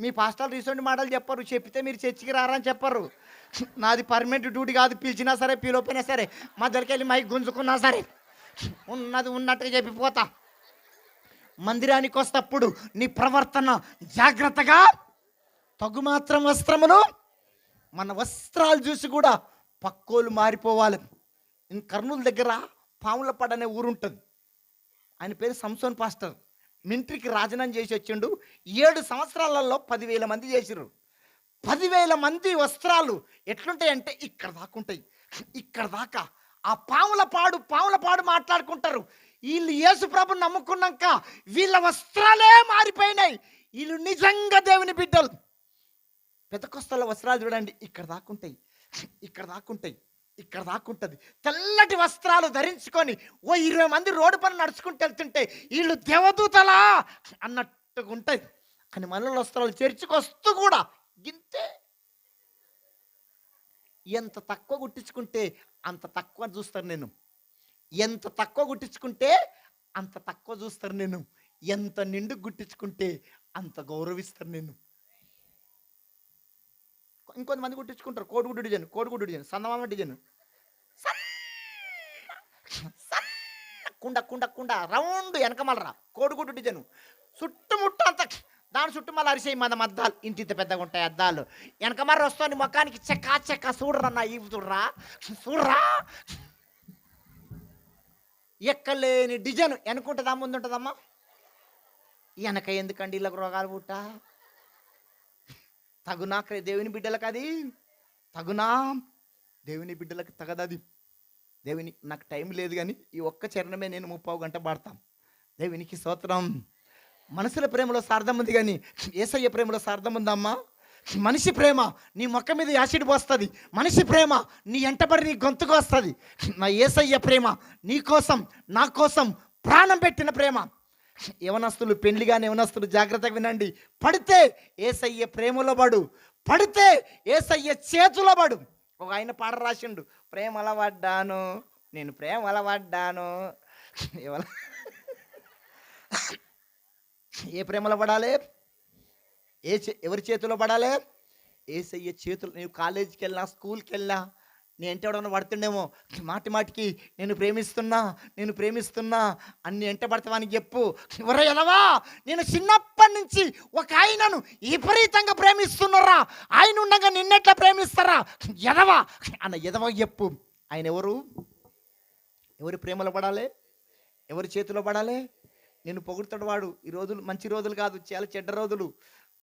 మీ పాస్టర్లు రీసెంట్ మాటలు చెప్పరు. చెప్తే మీరు చర్చికి రారని చెప్పరు. నాది పర్మనెంట్ డ్యూటీ కాదు. పిలిచినా సరే పిలవపోయినా సరే మధ్యలోకి వెళ్ళి మైక్ గుంజుకున్నా సరే ఉన్నది ఉన్నట్టుగా చెప్పిపోతా. మందిరానికి వస్తప్పుడు నీ ప్రవర్తన జాగ్రత్తగా తగు మాత్రం వస్త్రమును మన వస్త్రాలు చూసి కూడా పక్కోలు మారిపోవాలి. ఇన్ కర్నూలు దగ్గర పాముల పడనే ఊరు ఉంటుంది ఆయన పేరు సంసోన్ పాస్టర్. మింట్రీకి రాజనం చేసి వచ్చిండు. ఏడు సంవత్సరాలలో పదివేల మంది చేసిరు పదివేల మంది వస్త్రాలు ఎట్లుంటాయంటే ఇక్కడ దాకా ఉంటాయి. ఇక్కడ దాకా. ఆ పాముల పాడు పాముల పాడు మాట్లాడుకుంటారు. వీళ్ళు యేసు ప్రభు నమ్ముకున్నాక వీళ్ళ వస్త్రాలే మారిపోయినాయి. వీళ్ళు నిజంగా దేవుని బిడ్డలు. పెతకొస్తల వస్త్రాలు చూడండి. ఇక్కడ దాకుంటాయి ఇక్కడ దాకుంటాయి ఇక్కడ దాకుంటుంది తెల్లటి వస్త్రాలు ధరించుకొని ఓ ఇరవై మంది రోడ్డు పని నడుచుకుంటూ వెళ్తుంటే వీళ్ళు దేవదూతలా అన్నట్టుగా ఉంటుంది. కానీ మనలో వస్త్రాలు చేర్చుకొస్తూ కూడా గింతే ఎంత తక్కువ గుట్టించుకుంటే అంత తక్కువ చూస్తారు నేను. ఎంత తక్కువ గుట్టించుకుంటే అంత తక్కువ చూస్తారు నేను. ఎంత నిండు గుట్టించుకుంటే అంత గౌరవిస్తారు నేను. ఇంకొంతమంది కుట్టించుకుంటారు. కోడిగుడ్డు డిజైన్ కోడిగుడ్డు డిజైన్ సన్నమామ డిజైన్. కుండ కుండ కుండ రౌండ్ వెనకమలరా. కోడిగుడ్డు డిజైన్. చుట్టుముట్ట అంత దాని చుట్టూ మళ్ళీ అరిసేయి మన అద్దాలు ఇంటి ఇంత పెద్దగా ఉంటాయి అద్దాలు. వెనకమర్ర వస్తుంది ముఖానికి చెక్క చెక్క. చూడరా నా ఇవి చూడరా? చూడరా? ఎక్కలేని డిజైన్. వెనుకుంటుందా ముందు ఉంటుందమ్మా వెనక ఎందుకండి ఇళ్ళకు రోగాలు పుట్టా? తగునా దేవుని బిడ్డలకు అది. తగునా దేవుని బిడ్డలకు తగదది దేవుని నాకు టైం లేదు కానీ ఈ ఒక్క చరణమే నేను ముప్పావు గంట పాడతాం. దేవునికి స్తోత్రం. మనసుల ప్రేమలో సార్థం ఉంది కానీ ఏసయ్య ప్రేమలో సార్థం ఉందమ్మా. మనిషి ప్రేమ నీ మొక్క మీద యాసిడ్ పోస్తుంది. మనిషి ప్రేమ నీ ఎంటబడి నీ గొంతుకు వస్తుంది. నా ఏసయ్య ప్రేమ నీ కోసం నా కోసం ప్రాణం పెట్టిన ప్రేమ. యవనస్తులు పెళ్ళిగానే యవనస్తులు జాగ్రత్తగా వినండి. పడితే ఏసయ్య ప్రేమలో పడు. పడితే ఏసయ్య చేతులో పడు. ఒక ఆయన పాట రాసిండు. ప్రేమల పడ్డాను నేను ప్రేమల పడ్డాను. ఎవల ఏ ప్రేమలో పడాలి? ఏ చే ఎవరి చేతిలో పడాలి? ఏసయ్య చేతులు నీవు కాలేజీకి వెళ్ళినా స్కూల్కి వెళ్ళినా నేను ఎంటబడమని పడుతుండేమో మాటి మాటికి నేను ప్రేమిస్తున్నా నేను ప్రేమిస్తున్నా అన్ని ఎంటబడతావని చెప్పు. ఎవరో నేను చిన్నప్పటి నుంచి ఒక ఆయనను విపరీతంగా ప్రేమిస్తున్నారా? ఆయన ఉండగా నిన్నెట్లా ప్రేమిస్తారా? ఎదవా అన్న ఎదవ చెప్పు. ఆయన ఎవరు? ఎవరి ప్రేమలో పడాలి? ఎవరి చేతిలో పడాలి? నేను పొగుడుతాడు వాడు ఈ రోజులు మంచి రోజులు కాదు చాలా చెడ్డ రోజులు.